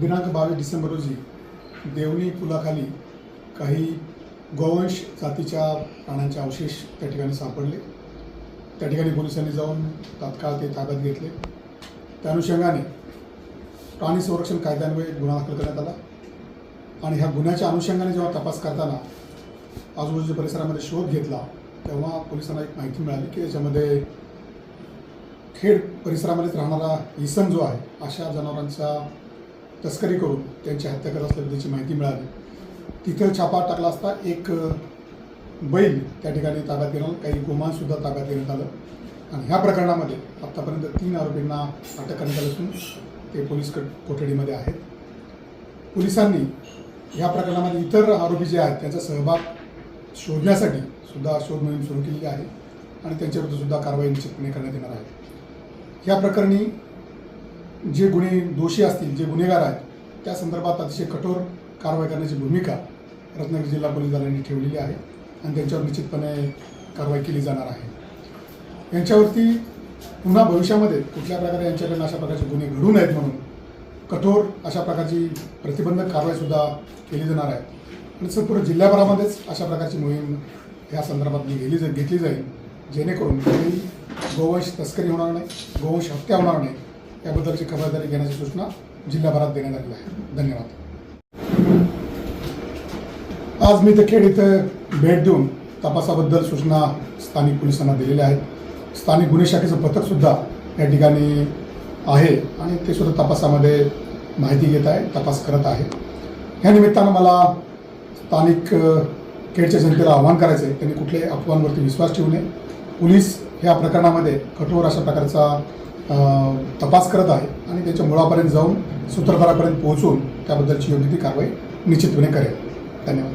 दिनांक बावीस डिसेंबर रोजी देवणी पुलाखाली काही गोवंश जातीच्या प्राण्यांचे अवशेष त्या ठिकाणी सापडले. त्या ठिकाणी पोलिसांनी जाऊन तात्काळ ते ताब्यात घेतले. त्या अनुषंगाने प्राणी संरक्षण कायद्यान्वये गुन्हा दाखल करण्यात आला आणि ह्या गुन्ह्याच्या अनुषंगाने जेव्हा तपास करताना आजूबाजूच्या परिसरामध्ये शोध घेतला तेव्हा पोलिसांना एक माहिती मिळाली की त्याच्यामध्ये खेड परिसरामध्येच राहणारा इसम जो आहे अशा जनावरांचा तस्करी करून त्यांची हत्या करत असल्याची त्याची माहिती मिळाली. तिथं छापा टाकला असता एक बैल त्या ठिकाणी ताब्यात घेण्यात काही गोमानसुद्धा ताब्यात घेण्यात आलं. आणि ह्या प्रकरणामध्ये आत्तापर्यंत तीन आरोपींना अटक करण्यात आली असून ते पोलीस कट कोठडीमध्ये आहेत. पोलिसांनी ह्या प्रकरणामध्ये इतर आरोपी जे आहेत त्यांचा सहभाग शोधण्यासाठी सुद्धा शोध मोहीम सुरू केलेली आहे आणि त्यांच्याविरुद्ध सुद्धा कारवाई निश्चितपणे करण्यात येणार आहे. या प्रकरणी जे गुन्हे दोषी असतील जे गुन्हेगार आहेत त्या संदर्भात अतिशय कठोर कारवाई करण्याची भूमिका रत्नागिरी जिल्हा पोलीस दलांनी ठेवलेली आहे आणि त्यांच्यावर निश्चितपणे कारवाई केली जाणार आहे. यांच्यावरती पुन्हा भविष्यामध्ये कुठल्या प्रकारे यांच्याकडून अशा प्रकारचे गुन्हे घडू नयेत म्हणून कठोर अशा प्रकारची प्रतिबंधक कारवाईसुद्धा केली जाणार आहे. आणि संपूर्ण जिल्ह्याभरामध्येच अशा प्रकारची मोहीम ह्या संदर्भात गेली जा घेतली जाईल जेणेकरून गोवंश तस्करी होणार नाही गोवंश हत्या होणार नाही. याबद्दलची खबरदारी घेण्याची सूचना जिल्हाभरात देण्यात आली आहे. धन्यवाद. आज मी इथं खेड इथं भेट देऊन तपासाबद्दल सूचना स्थानिक पोलिसांना दिलेल्या आहेत. स्थानिक गुन्हे शाखेचं पथकसुद्धा या ठिकाणी आहे आणि ते सुद्धा तपासामध्ये माहिती घेत आहे तपास करत आहे. ह्या निमित्तानं मला स्थानिक खेळच्या खेडच्या जनतेला आव्हान करायचं आहे. त्यांनी कुठल्याही अफवांवरती विश्वास ठेवू नये. पोलीस ह्या प्रकरणामध्ये कठोर अशा प्रकारचा तपास करत आहे आणि त्याच्या मुळापर्यंत जाऊन सूत्रधारापर्यंत पोहोचून त्याबद्दलची योग्य ती कारवाई निश्चितपणे करेल. धन्यवाद.